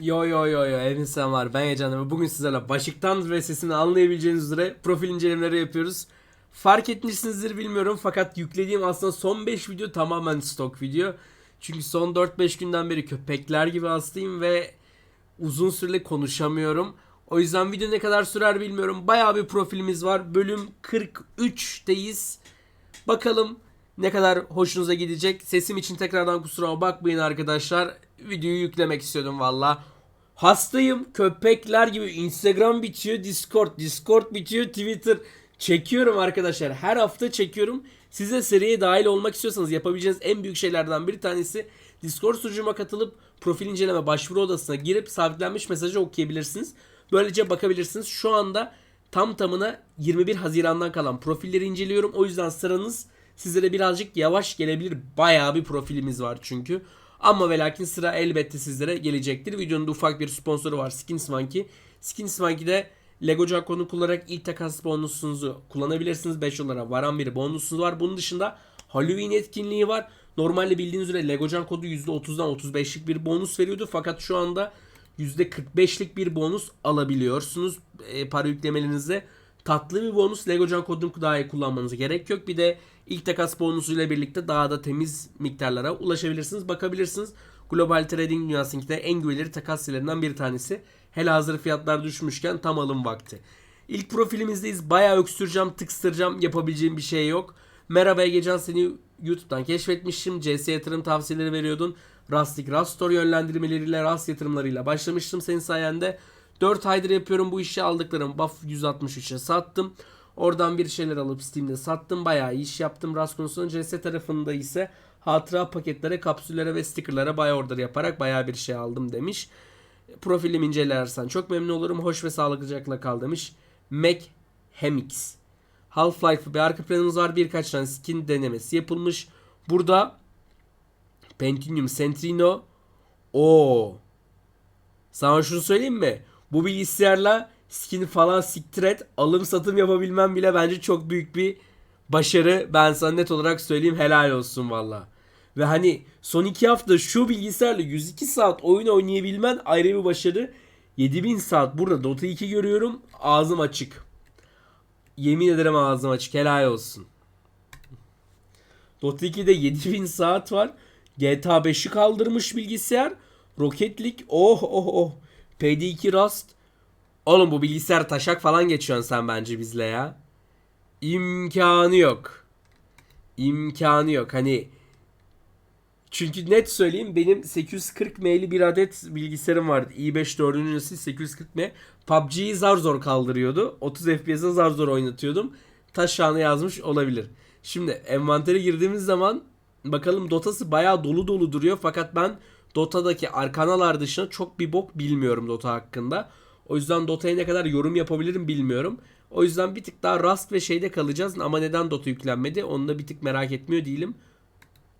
Yo yo yo yo hepinize var ben Heyecanlı bugün sizlerle başlıktan ve sesini anlayabileceğiniz üzere profil incelemeleri yapıyoruz. Fark etmişsinizdir bilmiyorum fakat yüklediğim aslında son 5 video tamamen stok video. Çünkü son 4-5 günden beri köpekler gibi hastayım ve uzun süreli konuşamıyorum. O yüzden video ne kadar sürer bilmiyorum. Bayağı bir profilimiz var. Bölüm 43'teyiz. Bakalım ne kadar hoşunuza gidecek. Sesim için tekrardan kusura bakmayın arkadaşlar. Videoyu yüklemek istiyordum valla. Hastayım. Köpekler gibi Instagram bitiyor. Discord. Discord bitiyor. Twitter. Çekiyorum arkadaşlar. Her hafta çekiyorum. Size seriye dahil olmak istiyorsanız yapabileceğiniz en büyük şeylerden bir tanesi Discord sunucuma katılıp profil inceleme başvuru odasına girip sabitlenmiş mesajı okuyabilirsiniz. Böylece bakabilirsiniz. Şu anda tam tamına 21 Haziran'dan kalan profilleri inceliyorum. O yüzden sıranız sizlere birazcık yavaş gelebilir. Bayağı bir profilimiz var çünkü. Ama ve lakin sıra elbette sizlere gelecektir. Videonun da ufak bir sponsoru var Skins Monkey. Skins Monkey'de Lego Jackpot'u kullanarak ilk takas bonusunuzu kullanabilirsiniz. 5 dolara varan bir bonusunuz var. Bunun dışında Halloween etkinliği var. Normalde bildiğiniz üzere Lego Can kodu %30'dan 35'lik bir bonus veriyordu. Fakat şu anda %45'lik bir bonus alabiliyorsunuz. E, para yüklemelerinizde tatlı bir bonus. Lego Can kodunu daha iyi kullanmanıza gerek yok. Bir de ilk takas bonusuyla birlikte daha da temiz miktarlara ulaşabilirsiniz. Bakabilirsiniz. Global Trading dünyasındaki de en güvenilir takas sitelerinden bir tanesi. Hele hazır fiyatlar düşmüşken tam alım vakti. İlk profilimizdeyiz. Bayağı öksüreceğim, tıkstıracağım. Yapabileceğim bir şey yok. Merhaba Egecan seni YouTube'dan keşfetmiştim. CS yatırım tavsiyeleri veriyordun. Rastlik Rastor yönlendirmeleriyle Rast yatırımlarıyla başlamıştım senin sayende. 4 aydır yapıyorum bu işi aldıklarım Buff 163'e sattım. Oradan bir şeyler alıp Steam'de sattım. Bayağı iş yaptım. Rast konusunda CS tarafında ise hatıra paketlere, kapsüllere ve stickerlara buy order yaparak bayağı bir şey aldım demiş. Profilim incelersen çok memnun olurum. Hoş ve sağlıklıcakla kal demiş. Mac Hemix. Half-Life bir arka planımız var. Birkaç tane skin denemesi yapılmış. Burada Pentium Centrino o Sana şunu söyleyeyim mi? Bu bilgisayarla skin falan siktir et. Alım satım yapabilmem bile bence çok büyük bir başarı. Ben sana net olarak söyleyeyim helal olsun valla. Ve hani son iki hafta şu bilgisayarla 102 saat oyun oynayabilmen ayrı bir başarı. 7000 saat burada Dota 2 görüyorum. Ağzım açık. Yemin ederim ağzım açık. Helal olsun. Dota 2'de 7000 saat var. GTA 5'i kaldırmış bilgisayar. Rocket League oh oh oh. PD2 Rust. Oğlum bu bilgisayar taşak falan geçiyorsun sen bence bizle ya. İmkanı yok. İmkanı yok. Hani çünkü net söyleyeyim benim 840M'li bir adet bilgisayarım vardı. i5 4. nesil 840M. PUBG'yi zar zor kaldırıyordu. 30 FPS'e zar zor oynatıyordum. Taşağına yazmış olabilir. Şimdi envantere girdiğimiz zaman bakalım Dota'sı bayağı dolu dolu duruyor. Fakat ben Dota'daki arkanalar dışında çok bir bok bilmiyorum Dota hakkında. O yüzden Dota'ya ne kadar yorum yapabilirim bilmiyorum. O yüzden bir tık daha Rust ve şeyde kalacağız. Ama neden Dota yüklenmedi onu da bir tık merak etmiyor değilim.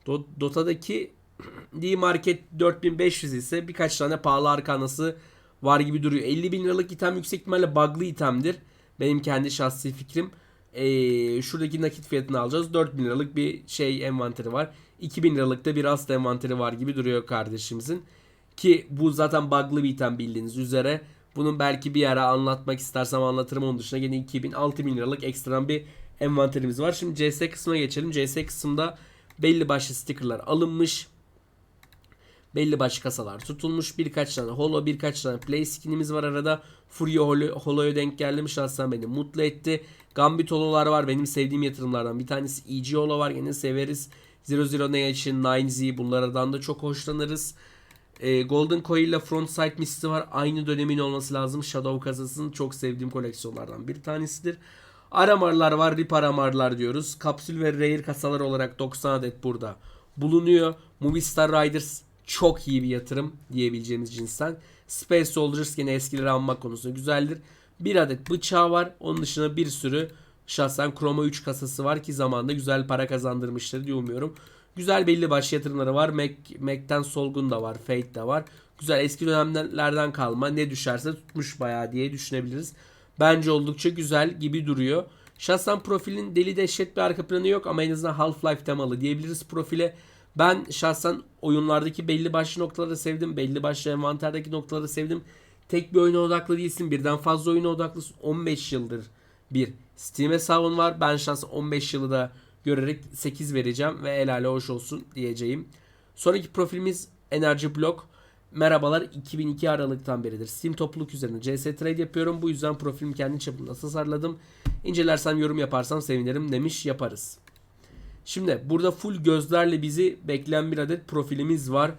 Do- Dota'daki D-Market 4500 ise birkaç tane pahalı arkanası var gibi duruyor. 50 bin liralık item yüksek ihtimalle bug'lı itemdir. Benim kendi şahsi fikrim. Ee, şuradaki nakit fiyatını alacağız. 4000 liralık bir şey envanteri var. 2000 liralık da bir rast envanteri var gibi duruyor kardeşimizin. Ki bu zaten bug'lı bir item bildiğiniz üzere. Bunun belki bir ara anlatmak istersem anlatırım. Onun dışında yine 2000 6000 liralık ekstradan bir envanterimiz var. Şimdi CS kısmına geçelim. CS kısmında belli başlı stickerlar alınmış. Belli başlı kasalar tutulmuş. Birkaç tane holo, birkaç tane play skinimiz var arada. Furio holo, holo'ya denk gelmiş. Aslında beni mutlu etti. Gambit hololar var. Benim sevdiğim yatırımlardan bir tanesi. EG holo var. Yine severiz. Zero Zero Nation, 9Z bunlardan da çok hoşlanırız. E, Golden Coil ile Frontside Mist'i var. Aynı dönemin olması lazım. Shadow kasasının çok sevdiğim koleksiyonlardan bir tanesidir. Aramarlar var. Rip aramarlar diyoruz. Kapsül ve Rare kasalar olarak 90 adet burada bulunuyor. Movie Star Riders çok iyi bir yatırım diyebileceğimiz cinsten. Space Soldiers gene eskileri almak konusunda güzeldir. Bir adet bıçağı var. Onun dışında bir sürü şahsen Chroma 3 kasası var ki zamanda güzel para kazandırmıştır diye umuyorum. Güzel belli başlı yatırımları var. Mac, Mac'ten Solgun da var. Fate de var. Güzel eski dönemlerden kalma. Ne düşerse tutmuş bayağı diye düşünebiliriz. Bence oldukça güzel gibi duruyor. Şahsen profilin deli dehşet bir arka planı yok ama en azından Half-Life temalı diyebiliriz profile. Ben şahsen oyunlardaki belli başlı noktaları sevdim. Belli başlı envanterdeki noktaları sevdim. Tek bir oyuna odaklı değilsin. Birden fazla oyuna odaklısın. 15 yıldır bir Steam hesabın var. Ben şahsen 15 yılı da görerek 8 vereceğim ve el ale hoş olsun diyeceğim. Sonraki profilimiz Energy Block. Merhabalar 2002 Aralık'tan beridir. Steam topluluk üzerine CS Trade yapıyorum. Bu yüzden profilimi kendi çapımda tasarladım. İncelersem yorum yaparsam sevinirim demiş yaparız. Şimdi burada full gözlerle bizi bekleyen bir adet profilimiz var.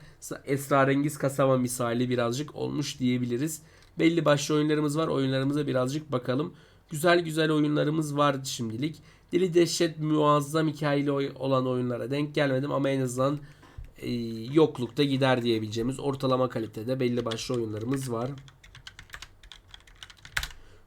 Esrarengiz kasaba misali birazcık olmuş diyebiliriz. Belli başlı oyunlarımız var. Oyunlarımıza birazcık bakalım. Güzel güzel oyunlarımız var şimdilik. Dili dehşet muazzam hikayeli olan oyunlara denk gelmedim ama en azından e, yoklukta gider diyebileceğimiz ortalama kalitede belli başlı oyunlarımız var.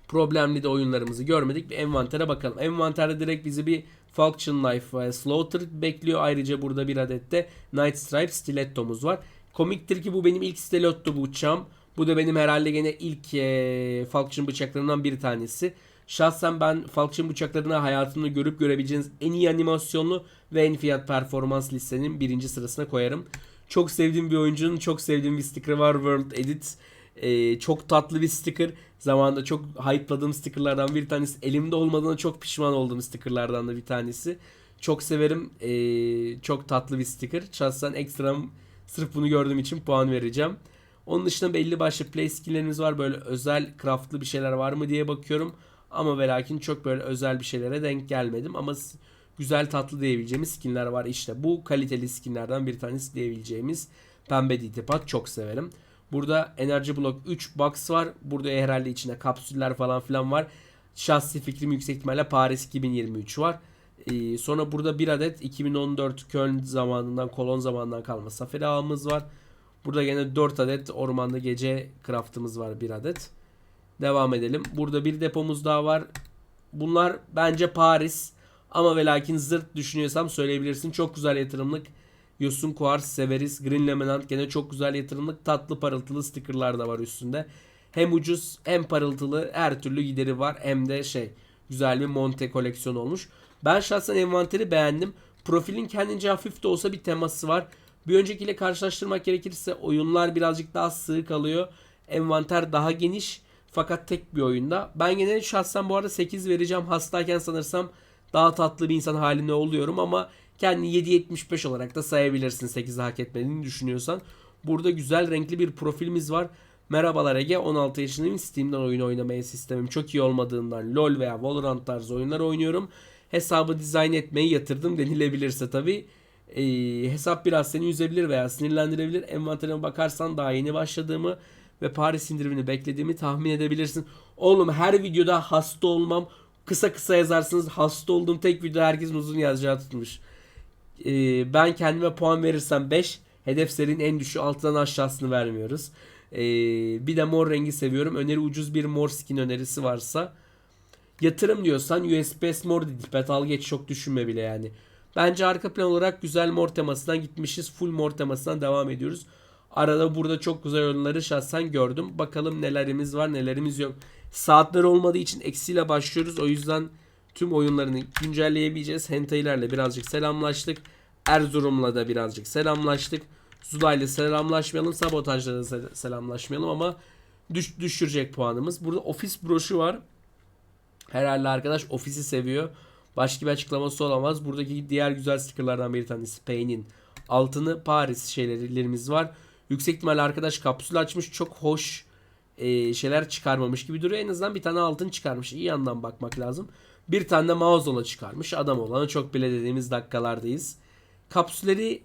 Problemli de oyunlarımızı görmedik. Bir envantere bakalım. Envanterde direkt bizi bir Falchion Knife ve Slaughter bekliyor. Ayrıca burada bir adet de Night Stripe stilettomuz var. Komiktir ki bu benim ilk stiletto bıçağım. Bu da benim herhalde gene ilk e, Falchion bıçaklarından bir tanesi. Şahsen ben Falchion bıçaklarını hayatımda görüp görebileceğiniz en iyi animasyonlu ve en fiyat performans listenin birinci sırasına koyarım. Çok sevdiğim bir oyuncunun çok sevdiğim bir sticker var World Edit. Ee, çok tatlı bir sticker. Zamanında çok hype'ladığım stickerlardan bir tanesi. Elimde olmadığına çok pişman olduğum stickerlardan da bir tanesi. Çok severim. Ee, çok tatlı bir sticker. Şahsen ekstrem sırf bunu gördüğüm için puan vereceğim. Onun dışında belli başlı play skill'lerimiz var. Böyle özel craftlı bir şeyler var mı diye bakıyorum. Ama ve lakin çok böyle özel bir şeylere denk gelmedim. Ama güzel tatlı diyebileceğimiz skinler var. İşte bu kaliteli skinlerden bir tanesi diyebileceğimiz pembe ditipat çok severim. Burada Energy Block 3 box var. Burada herhalde içinde kapsüller falan filan var. Şahsi fikrim yüksek ihtimalle Paris 2023 var. Ee, sonra burada bir adet 2014 Köln zamanından, Kolon zamanından kalma safari ağımız var. Burada yine 4 adet ormanda gece craftımız var bir adet. Devam edelim. Burada bir depomuz daha var. Bunlar bence Paris. Ama ve lakin zırt düşünüyorsam söyleyebilirsin. Çok güzel yatırımlık. Yosun Quartz severiz. Green Lemonade gene çok güzel yatırımlık. Tatlı parıltılı stickerlar da var üstünde. Hem ucuz hem parıltılı her türlü gideri var. Hem de şey güzel bir Monte koleksiyon olmuş. Ben şahsen envanteri beğendim. Profilin kendince hafif de olsa bir teması var. Bir öncekiyle karşılaştırmak gerekirse oyunlar birazcık daha sığ kalıyor. Envanter daha geniş. Fakat tek bir oyunda. Ben genelde şahsen bu arada 8 vereceğim. Hastayken sanırsam daha tatlı bir insan halinde oluyorum ama kendi 7.75 olarak da sayabilirsin 8'i hak etmediğini düşünüyorsan. Burada güzel renkli bir profilimiz var. Merhabalar Ege 16 yaşındayım. Steam'den oyun oynamaya sistemim çok iyi olmadığından LoL veya Valorant tarzı oyunlar oynuyorum. Hesabı dizayn etmeyi yatırdım denilebilirse tabi. Ee, hesap biraz seni üzebilir veya sinirlendirebilir. Envanterime bakarsan daha yeni başladığımı ve Paris indirimini beklediğimi tahmin edebilirsin. Oğlum her videoda hasta olmam. Kısa kısa yazarsınız. Hasta olduğum tek video herkesin uzun yazacağı tutmuş. Ee, ben kendime puan verirsem 5. Hedef serinin en düşüğü altından aşağısını vermiyoruz. Ee, bir de mor rengi seviyorum. Öneri ucuz bir mor skin önerisi varsa. Yatırım diyorsan USPS mor dipet al geç çok düşünme bile yani. Bence arka plan olarak güzel mor temasından gitmişiz. Full mor temasından devam ediyoruz. Arada burada çok güzel oyunları şahsen gördüm. Bakalım nelerimiz var nelerimiz yok. Saatler olmadığı için eksiyle başlıyoruz. O yüzden tüm oyunlarını güncelleyebileceğiz. Hentai'lerle birazcık selamlaştık. Erzurum'la da birazcık selamlaştık. Zula'yla selamlaşmayalım. Sabotajla da selamlaşmayalım ama düş düşürecek puanımız. Burada ofis broşu var. Herhalde arkadaş ofisi seviyor. Başka bir açıklaması olamaz. Buradaki diğer güzel stickerlardan bir tanesi Payne'in altını Paris şeylerimiz var. Yüksek ihtimalle arkadaş kapsül açmış. Çok hoş e, şeyler çıkarmamış gibi duruyor. En azından bir tane altın çıkarmış. İyi yandan bakmak lazım. Bir tane de Mauzola çıkarmış. Adam olanı çok bile dediğimiz dakikalardayız. Kapsülleri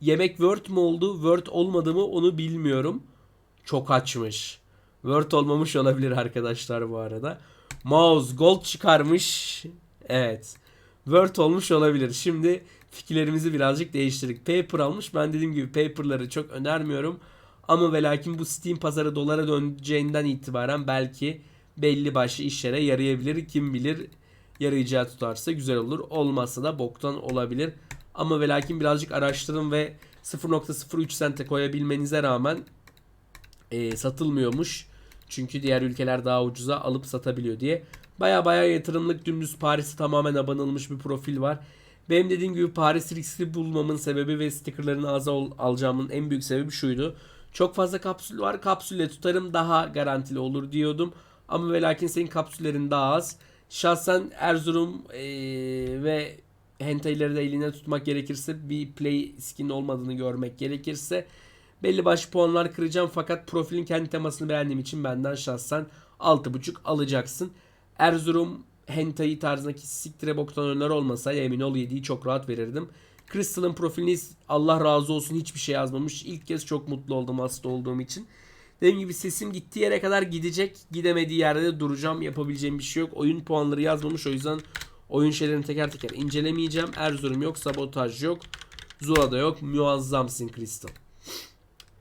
yemek Word mu oldu, Word olmadı mı onu bilmiyorum. Çok açmış. Word olmamış olabilir arkadaşlar bu arada. Mouse Gold çıkarmış. Evet. Word olmuş olabilir. Şimdi fikirlerimizi birazcık değiştirdik. Paper almış. Ben dediğim gibi paperları çok önermiyorum. Ama ve lakin bu Steam pazarı dolara döneceğinden itibaren belki belli başlı işlere yarayabilir. Kim bilir yarayacağı tutarsa güzel olur. Olmazsa da boktan olabilir. Ama ve lakin birazcık araştırın ve 0.03 sente koyabilmenize rağmen e, satılmıyormuş. Çünkü diğer ülkeler daha ucuza alıp satabiliyor diye. Baya baya yatırımlık dümdüz Paris'i tamamen abanılmış bir profil var. Benim dediğim gibi Paris riskli bulmamın sebebi ve stickerlarını az al- alacağımın en büyük sebebi şuydu. Çok fazla kapsül var. Kapsülle tutarım daha garantili olur diyordum. Ama ve lakin senin kapsüllerin daha az. Şahsen Erzurum eee, ve Hentai'leri de eline tutmak gerekirse bir play skin olmadığını görmek gerekirse belli başlı puanlar kıracağım fakat profilin kendi temasını beğendiğim için benden şahsen 6.5 alacaksın. Erzurum Hentai tarzındaki siktire boktan oyunlar olmasaydı emin ol 7'yi çok rahat verirdim. Crystal'ın profilini Allah razı olsun hiçbir şey yazmamış. İlk kez çok mutlu oldum hasta olduğum için. Dediğim gibi sesim gittiği yere kadar gidecek. Gidemediği yerde de duracağım. Yapabileceğim bir şey yok. Oyun puanları yazmamış. O yüzden oyun şeylerini teker teker incelemeyeceğim. Erzurum yok. Sabotaj yok. Zula'da yok. Muazzamsın Crystal.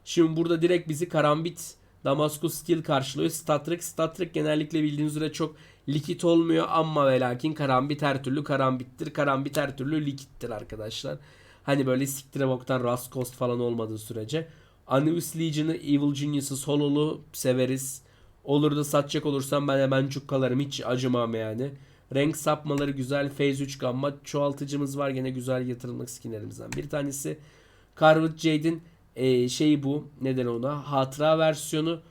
Şimdi burada direkt bizi Karambit Damascus Steel karşılıyor. Statrik. Statrik genellikle bildiğiniz üzere çok likit olmuyor ama ve lakin Karambit her türlü Karambittir. Karambit her türlü likittir arkadaşlar. Hani böyle siktire boktan Rust falan olmadığı sürece. Anubis Legion'ı Evil Genius'ı sololu severiz. Olur da satacak olursam ben hemen cukkalarım hiç acımam yani. Renk sapmaları güzel. Phase 3 gamma çoğaltıcımız var. Gene güzel yatırımlık skinlerimizden. Bir tanesi Carved Jade'in e, şeyi bu. Neden ona? Hatıra versiyonu.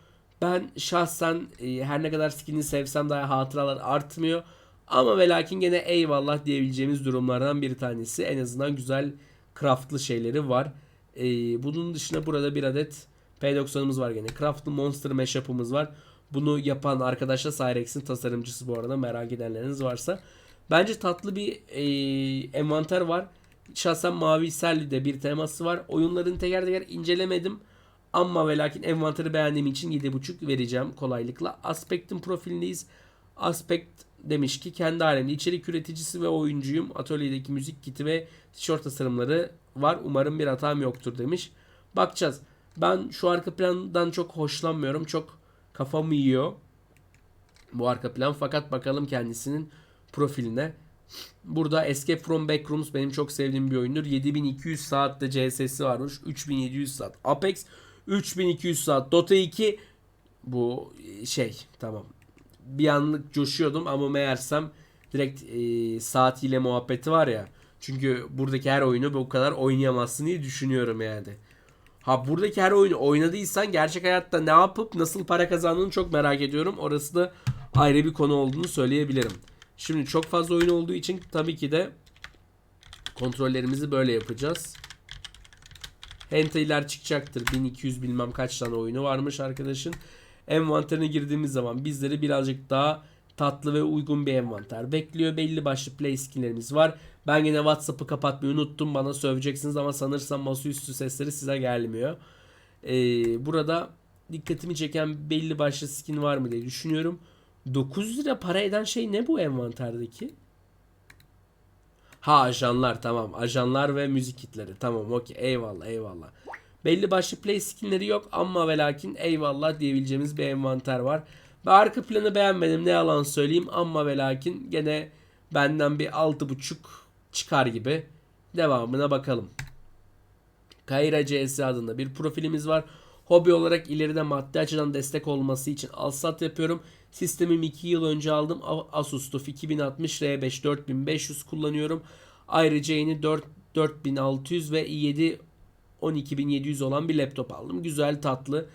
Ben şahsen e, her ne kadar skinini sevsem daha hatıralar artmıyor. Ama ve lakin gene eyvallah diyebileceğimiz durumlardan bir tanesi. En azından güzel craftlı şeyleri var. E, bunun dışında burada bir adet P90'ımız var gene. Craftlı Monster Mashup'ımız var. Bunu yapan arkadaş da Cyrex'in tasarımcısı bu arada merak edenleriniz varsa. Bence tatlı bir e, envanter var. Şahsen Mavi Selli'de bir teması var. Oyunların teker teker incelemedim. Ama ve lakin envanteri beğendiğim için 7.5 vereceğim kolaylıkla. Aspect'in profilindeyiz. Aspect demiş ki kendi alemde içerik üreticisi ve oyuncuyum. Atölyedeki müzik kiti ve tişört tasarımları var. Umarım bir hatam yoktur demiş. Bakacağız. Ben şu arka plandan çok hoşlanmıyorum. Çok kafamı yiyor bu arka plan. Fakat bakalım kendisinin profiline. Burada Escape from Backrooms benim çok sevdiğim bir oyundur. 7200 saatte CS'si varmış. 3700 saat. Apex 3200 saat. Dota 2 bu şey tamam. Bir anlık coşuyordum ama meğersem direkt e, saatiyle muhabbeti var ya. Çünkü buradaki her oyunu bu kadar oynayamazsın diye düşünüyorum yani. Ha buradaki her oyunu oynadıysan gerçek hayatta ne yapıp nasıl para kazandığını çok merak ediyorum. Orası da ayrı bir konu olduğunu söyleyebilirim. Şimdi çok fazla oyun olduğu için tabii ki de kontrollerimizi böyle yapacağız. Hentai'ler çıkacaktır. 1200 bilmem kaç tane oyunu varmış arkadaşın. Envanterine girdiğimiz zaman bizleri birazcık daha tatlı ve uygun bir envanter bekliyor. Belli başlı play skinlerimiz var. Ben yine WhatsApp'ı kapatmayı unuttum. Bana söveceksiniz ama sanırsam masaüstü sesleri size gelmiyor. Ee, burada dikkatimi çeken belli başlı skin var mı diye düşünüyorum. 9 lira para eden şey ne bu envanterdeki? Ha ajanlar tamam. Ajanlar ve müzik kitleri. Tamam okey eyvallah eyvallah. Belli başlı play skinleri yok ama ve lakin eyvallah diyebileceğimiz bir envanter var. Ve arka planı beğenmedim ne yalan söyleyeyim ama ve lakin gene benden bir 6.5 çıkar gibi. Devamına bakalım. Kayra CS adında bir profilimiz var. Hobi olarak ileride maddi açıdan destek olması için alsat yapıyorum. Sistemimi 2 yıl önce aldım. Asus TUF 2060 R5 4500 kullanıyorum. Ayrıca yeni 4 4600 ve i7 12700 olan bir laptop aldım. Güzel tatlı.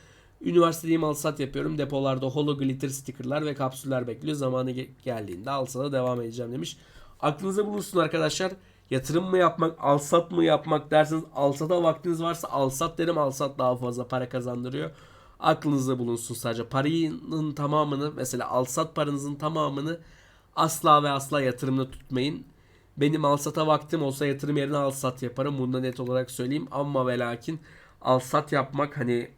Üniversitedeyim alsat yapıyorum. Depolarda holo glitter stickerlar ve kapsüller bekliyor. Zamanı ge- geldiğinde alsata devam edeceğim demiş. Aklınıza bulunsun arkadaşlar. Yatırım mı yapmak, alsat mı yapmak derseniz alsata vaktiniz varsa alsat derim. Alsat daha fazla para kazandırıyor. Aklınızda bulunsun sadece. Paranın tamamını mesela alsat paranızın tamamını asla ve asla yatırımda tutmayın. Benim alsata vaktim olsa yatırım yerine alsat yaparım. Bunu da net olarak söyleyeyim. Ama ve lakin alsat yapmak hani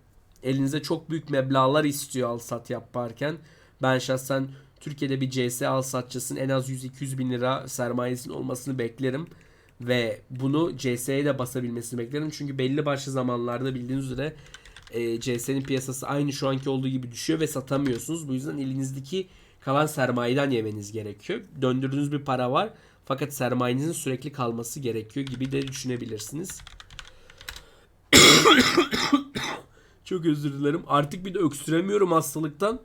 elinize çok büyük meblağlar istiyor alsat yaparken. Ben şahsen Türkiye'de bir CS alsatçısının en az 100-200 bin lira sermayesinin olmasını beklerim. Ve bunu CS'ye de basabilmesini beklerim. Çünkü belli başlı zamanlarda bildiğiniz üzere e, CS'nin piyasası aynı şu anki olduğu gibi düşüyor ve satamıyorsunuz. Bu yüzden elinizdeki kalan sermayeden yemeniz gerekiyor. Döndürdüğünüz bir para var. Fakat sermayenizin sürekli kalması gerekiyor gibi de düşünebilirsiniz. Çok özür dilerim. Artık bir de öksüremiyorum hastalıktan.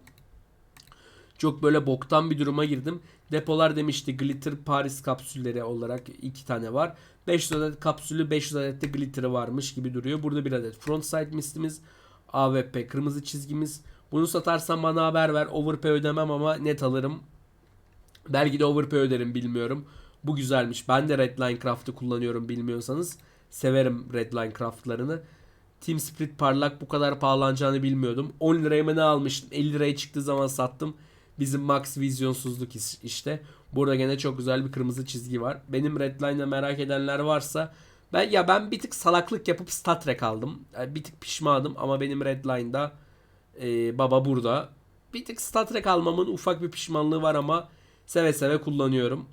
Çok böyle boktan bir duruma girdim. Depolar demişti Glitter Paris kapsülleri olarak iki tane var. 500 adet kapsülü 500 adet de glitter'ı varmış gibi duruyor. Burada bir adet frontside mistimiz. AWP kırmızı çizgimiz. Bunu satarsan bana haber ver. Overpay ödemem ama net alırım. Belki de overpay öderim bilmiyorum. Bu güzelmiş. Ben de Redline Craft'ı kullanıyorum bilmiyorsanız. Severim Redline Craft'larını. Team Spirit parlak bu kadar pahalanacağını bilmiyordum. 10 liraya mı ne almıştım? 50 liraya çıktığı zaman sattım. Bizim max vizyonsuzluk işte. Burada gene çok güzel bir kırmızı çizgi var. Benim Redline'ı merak edenler varsa ben ya ben bir tık salaklık yapıp Star Trek aldım. Yani bir tık pişmanım ama benim Redline'da e, baba burada. Bir tık Star Trek almamın ufak bir pişmanlığı var ama seve seve kullanıyorum.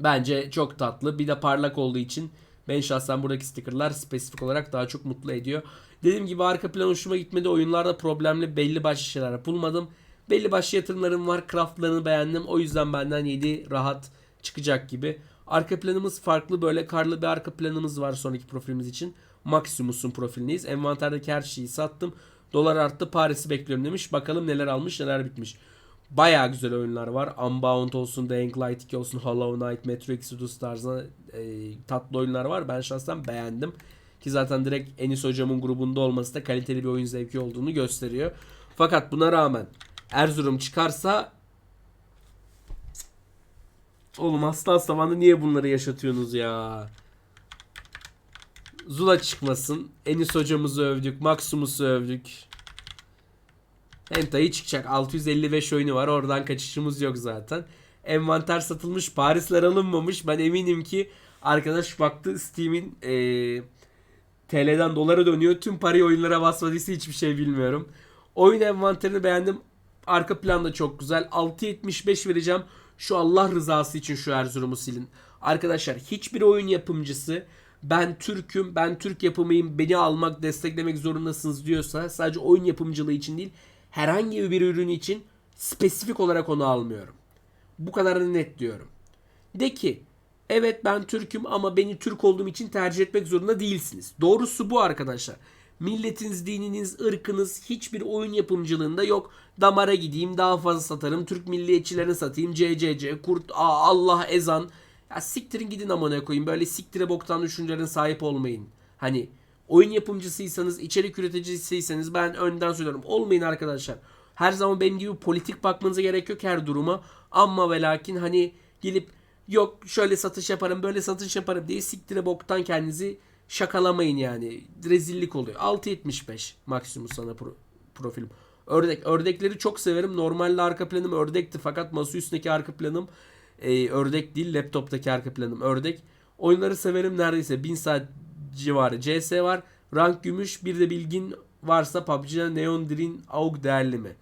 Bence çok tatlı. Bir de parlak olduğu için ben şahsen buradaki stickerlar spesifik olarak daha çok mutlu ediyor. Dediğim gibi arka plan hoşuma gitmedi. Oyunlarda problemli belli başlı şeyler bulmadım. Belli başlı yatırımlarım var. Craftlarını beğendim. O yüzden benden 7 rahat çıkacak gibi. Arka planımız farklı. Böyle karlı bir arka planımız var sonraki profilimiz için. Maximus'un profilindeyiz. Envanterdeki her şeyi sattım. Dolar arttı. Paris'i bekliyorum demiş. Bakalım neler almış neler bitmiş. Baya güzel oyunlar var. Unbound olsun, Dying Light 2 olsun, Hollow Knight, Metro Exodus tarzında e, tatlı oyunlar var. Ben şahsen beğendim. Ki zaten direkt Enis hocamın grubunda olması da kaliteli bir oyun zevki olduğunu gösteriyor. Fakat buna rağmen Erzurum çıkarsa Oğlum hasta hasta niye bunları yaşatıyorsunuz ya? Zula çıkmasın. Enis hocamızı övdük. Maximus'u övdük. Hentai çıkacak. 655 oyunu var. Oradan kaçışımız yok zaten. Envanter satılmış. Parisler alınmamış. Ben eminim ki arkadaş baktı Steam'in eee TL'den dolara dönüyor. Tüm parayı oyunlara basmadıysa hiçbir şey bilmiyorum. Oyun envanterini beğendim. Arka plan da çok güzel. 6.75 vereceğim. Şu Allah rızası için şu Erzurum'u silin. Arkadaşlar hiçbir oyun yapımcısı ben Türk'üm, ben Türk yapımıyım, beni almak, desteklemek zorundasınız diyorsa sadece oyun yapımcılığı için değil, herhangi bir ürün için spesifik olarak onu almıyorum. Bu kadarını net diyorum. De ki evet ben Türk'üm ama beni Türk olduğum için tercih etmek zorunda değilsiniz. Doğrusu bu arkadaşlar. Milletiniz, dininiz, ırkınız hiçbir oyun yapımcılığında yok. Damara gideyim daha fazla satarım. Türk milliyetçilerini satayım. CCC, Kurt, Aa, Allah, Ezan. Ya siktirin gidin amına koyayım. Böyle siktire boktan düşüncelerin sahip olmayın. Hani oyun yapımcısıysanız, içerik üreticisiyseniz ben önden söylüyorum. Olmayın arkadaşlar. Her zaman benim gibi politik bakmanıza gerek yok her duruma. Ama ve lakin hani gelip yok şöyle satış yaparım böyle satış yaparım diye siktire boktan kendinizi şakalamayın yani. Rezillik oluyor. 6.75 maksimum sana pro- profilim. Ördek. Ördekleri çok severim. Normalde arka planım ördekti fakat masa üstündeki arka planım e, ördek değil. Laptoptaki arka planım ördek. Oyunları severim neredeyse. 1000 saat civarı CS var. Rank gümüş. Bir de bilgin varsa PUBG'de Neon Green AUG değerli mi?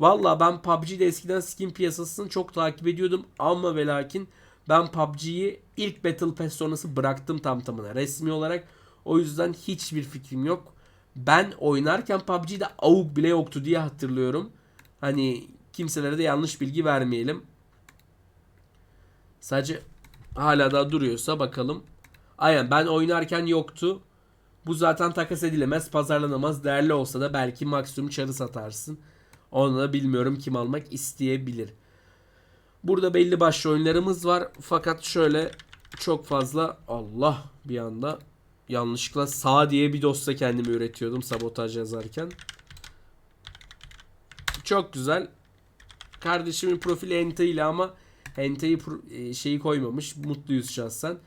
Valla ben PUBG'de eskiden skin piyasasını çok takip ediyordum ama ve lakin ben PUBG'yi ilk Battle Pass sonrası bıraktım tam tamına resmi olarak. O yüzden hiçbir fikrim yok. Ben oynarken PUBG'de AUG bile yoktu diye hatırlıyorum. Hani kimselere de yanlış bilgi vermeyelim. Sadece hala daha duruyorsa bakalım. Aynen ben oynarken yoktu. Bu zaten takas edilemez, pazarlanamaz. Değerli olsa da belki maksimum çarı satarsın. Onu da bilmiyorum kim almak isteyebilir. Burada belli başlı oyunlarımız var. Fakat şöyle çok fazla Allah bir anda yanlışlıkla sağ diye bir dosya kendimi üretiyordum sabotaj yazarken. Çok güzel. Kardeşimin profili Ente ile ama Ente'yi e, şeyi koymamış. Mutluyuz şahsen.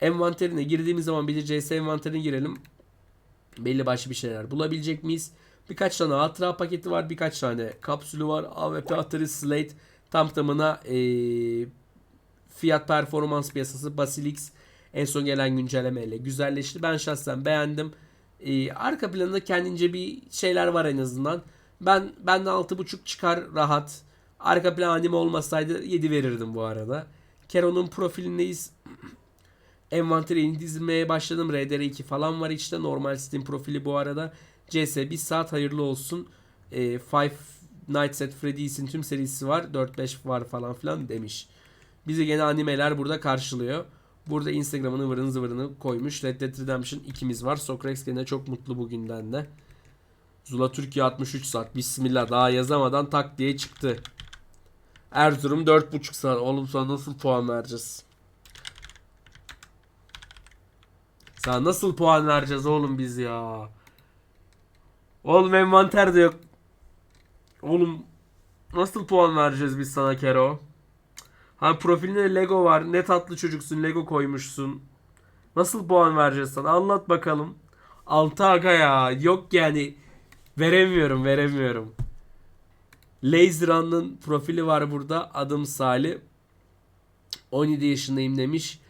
Envanterine girdiğimiz zaman bir de CS envanterine girelim. Belli başlı bir şeyler bulabilecek miyiz? Birkaç tane hatıra paketi var. Birkaç tane kapsülü var. AWP Atari Slate tam tamına eee, fiyat performans piyasası Basilix en son gelen güncellemeyle güzelleşti. Ben şahsen beğendim. Eee, arka planında kendince bir şeyler var en azından. Ben benden 6.5 çıkar rahat. Arka plan anime olmasaydı 7 verirdim bu arada. Kero'nun profilindeyiz. Envanteri yeni dizmeye başladım. RDR2 falan var içte. Normal Steam profili bu arada. CS bir saat hayırlı olsun. E, Five Nights at Freddy's'in tüm serisi var. 4-5 var falan filan demiş. Bizi gene animeler burada karşılıyor. Burada Instagram'ını vırın zıvırını koymuş. Red Dead Redemption ikimiz var. Socrates gene çok mutlu bugünden de. Zula Türkiye 63 saat. Bismillah daha yazamadan tak diye çıktı. Erzurum 4,5 saat. Oğlum sana nasıl puan vereceğiz? Sana nasıl puan vereceğiz oğlum biz ya? Oğlum envanter de yok. Oğlum nasıl puan vereceğiz biz sana Kero? Ha profilinde Lego var. Ne tatlı çocuksun. Lego koymuşsun. Nasıl puan vereceğiz sana? Anlat bakalım. 6 aga ya. Yok yani. Veremiyorum, veremiyorum. Laserun'ın profili var burada. Adım Salih. 17 yaşındayım demiş.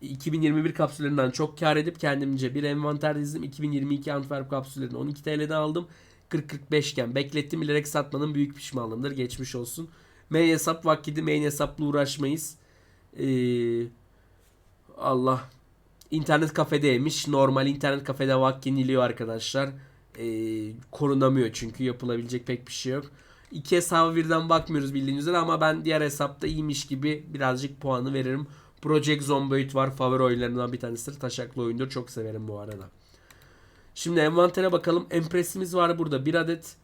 2021 kapsüllerinden çok kar edip kendimce bir envanter dizdim. 2022 Antwerp kapsüllerini 12 TL'den aldım. 40-45 iken beklettim bilerek satmanın büyük pişmanlığımdır. Geçmiş olsun. Main hesap vakidi main hesapla uğraşmayız. Ee, Allah. İnternet kafedeymiş. Normal internet kafede vak yeniliyor arkadaşlar. Ee, korunamıyor çünkü yapılabilecek pek bir şey yok. İki hesaba birden bakmıyoruz bildiğiniz üzere ama ben diğer hesapta iyiymiş gibi birazcık puanı veririm. Project Zomboid var. Favori oyunlarından bir tanesidir. Taşaklı oyundur. Çok severim bu arada. Şimdi envantere bakalım. Empress'imiz var burada. Bir adet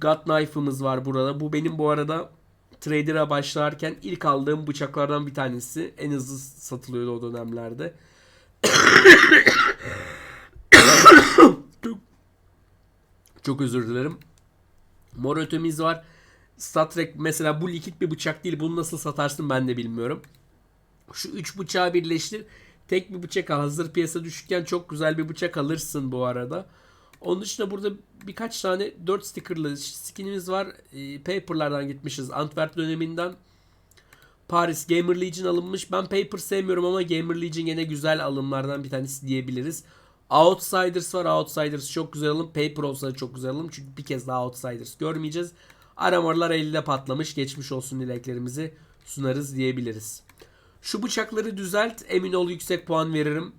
God Knife'ımız var burada. Bu benim bu arada Trader'a başlarken ilk aldığım bıçaklardan bir tanesi. En hızlı satılıyordu o dönemlerde. çok, çok özür dilerim. Mor var. Star mesela bu likit bir bıçak değil. Bunu nasıl satarsın ben de bilmiyorum. Şu üç bıçağı birleştir. Tek bir bıçak al. Hazır piyasa düşükken çok güzel bir bıçak alırsın bu arada. Onun dışında burada birkaç tane 4 stickerlı skinimiz var. E, paper'lardan gitmişiz. Antwerp döneminden. Paris Gamer Legion alınmış. Ben Paper sevmiyorum ama Gamer Legion yine güzel alımlardan bir tanesi diyebiliriz. Outsiders var. Outsiders çok güzel alım. Paper olsa da çok güzel alım. Çünkü bir kez daha Outsiders görmeyeceğiz. Aramarlar elde patlamış. Geçmiş olsun dileklerimizi sunarız diyebiliriz. Şu bıçakları düzelt. Emin ol yüksek puan veririm.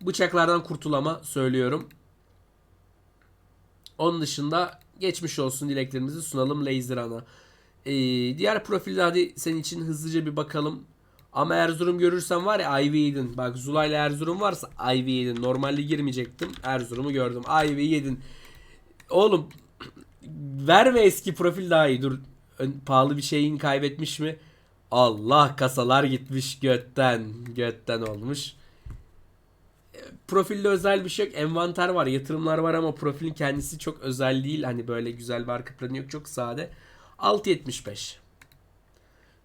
Bıçaklardan kurtulama söylüyorum. Onun dışında geçmiş olsun dileklerimizi sunalım Laser Ana. Ee, diğer profilde hadi senin için hızlıca bir bakalım. Ama Erzurum görürsem var ya Ivy yedin. Bak Zula ile Erzurum varsa Ivy yedin. Normalde girmeyecektim. Erzurum'u gördüm. Ivy yedin. Oğlum verme eski profil daha iyi. Dur pahalı bir şeyin kaybetmiş mi? Allah kasalar gitmiş götten. Götten olmuş. E, Profilde özel bir şey yok. Envanter var, yatırımlar var ama profilin kendisi çok özel değil. Hani böyle güzel bir arka planı yok. Çok sade. 6.75.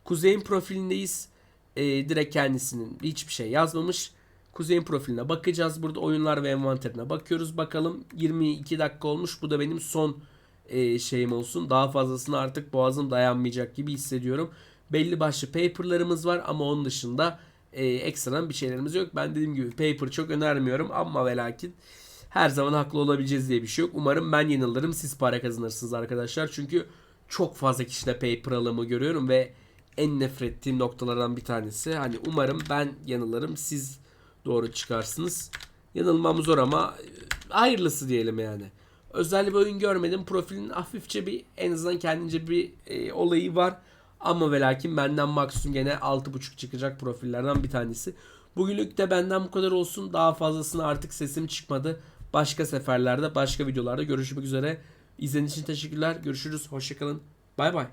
Kuzey'in profilindeyiz. Ee, direkt kendisinin hiçbir şey yazmamış. Kuzey'in profiline bakacağız. Burada oyunlar ve envanterine bakıyoruz. Bakalım 22 dakika olmuş. Bu da benim son e, şeyim olsun. Daha fazlasını artık boğazım dayanmayacak gibi hissediyorum. Belli başlı paperlarımız var ama onun dışında e, ekstradan bir şeylerimiz yok. Ben dediğim gibi paper çok önermiyorum ama ve lakin her zaman haklı olabileceğiz diye bir şey yok. Umarım ben yanılırım siz para kazanırsınız arkadaşlar. Çünkü çok fazla kişide paper alımı görüyorum ve en nefret ettiğim noktalardan bir tanesi. Hani umarım ben yanılırım siz doğru çıkarsınız. Yanılmam zor ama e, hayırlısı diyelim yani. Özel bir oyun görmedim. Profilin hafifçe bir en azından kendince bir e, olayı var. Ama ve lakin benden maksimum gene 6.5 çıkacak profillerden bir tanesi. Bugünlük de benden bu kadar olsun. Daha fazlasını artık sesim çıkmadı. Başka seferlerde, başka videolarda görüşmek üzere. İzlediğiniz için teşekkürler. Görüşürüz. Hoşçakalın. Bay bay.